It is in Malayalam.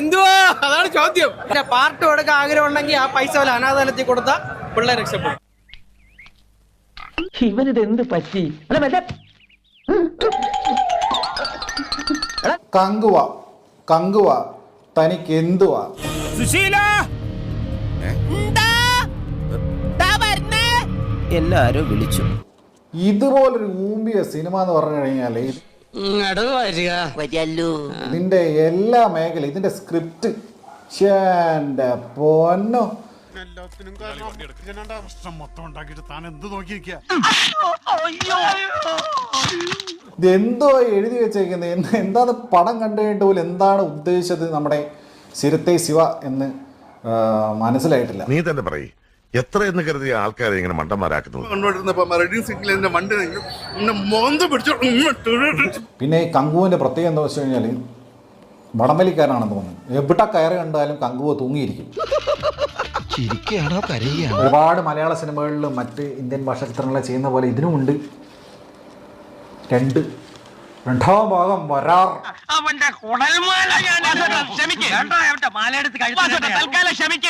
എന്തുവാ? അതാണ് ചോദ്യം. പിന്നെ പാർട്ട് കൊടുക്കാൻ ആഗ്രഹം ഉണ്ടെങ്കിൽ ആ പൈസ വല്ല അനാഥാലത്തിൽ കൊടുത്താൽ പിള്ളേർ രക്ഷപ്പെടും. ഇവനിത് എന്ത് പറ്റി കങ്കുവ. കങ്കുവ. തനിക്ക് എന്തുവാ സുശീല എല്ലാരും വിളിച്ചു. ഇതുപോലൊരു ഊമ്പിയ സിനിമ എന്ന് പറഞ്ഞു കഴിഞ്ഞാൽ ഇതിന്റെ എല്ലാ മേഖല ഇതിന്റെ സ്ക്രിപ്റ്റ് പൊന്നോ. ഇതെന്തോ എഴുതി വെച്ചേക്കുന്നത് എന്ത് എന്താണ് പടം കണ്ടുകഴിഞ്ഞ പോലെ പോലും എന്താണ് ഉദ്ദേശിച്ചത് നമ്മുടെ സിരത്തെ ശിവ എന്ന് മനസ്സിലായിട്ടില്ല. നീ തന്നെ പറയ്. എത്ര എന്ന് കരുതി ആൾക്കാരെ ഇങ്ങനെ മണ്ടന്മാരാക്കുന്നത്? പിന്നെ ഈ കങ്കുവിന്റെ പ്രത്യേകത എന്താ വെച്ച് കഴിഞ്ഞാൽ വടംവലിക്കാരനാണെന്ന് തോന്നുന്നു. എവിടെ കയറി കണ്ടാലും കങ്കുവ തൂങ്ങിയിരിക്കും. ഒരുപാട് മലയാള സിനിമകളിലും മറ്റ് ഇന്ത്യൻ ഭാഷാ ചിത്രങ്ങളെ ചെയ്യുന്ന പോലെ ഇതിനുമുണ്ട്. രണ്ട്. രണ്ടാം ഭാഗം വരാർ. അവന്റെ കുടൽമാല ഞാൻ ക്ഷമിക്കും. തൽക്കാലം ക്ഷമിക്കും.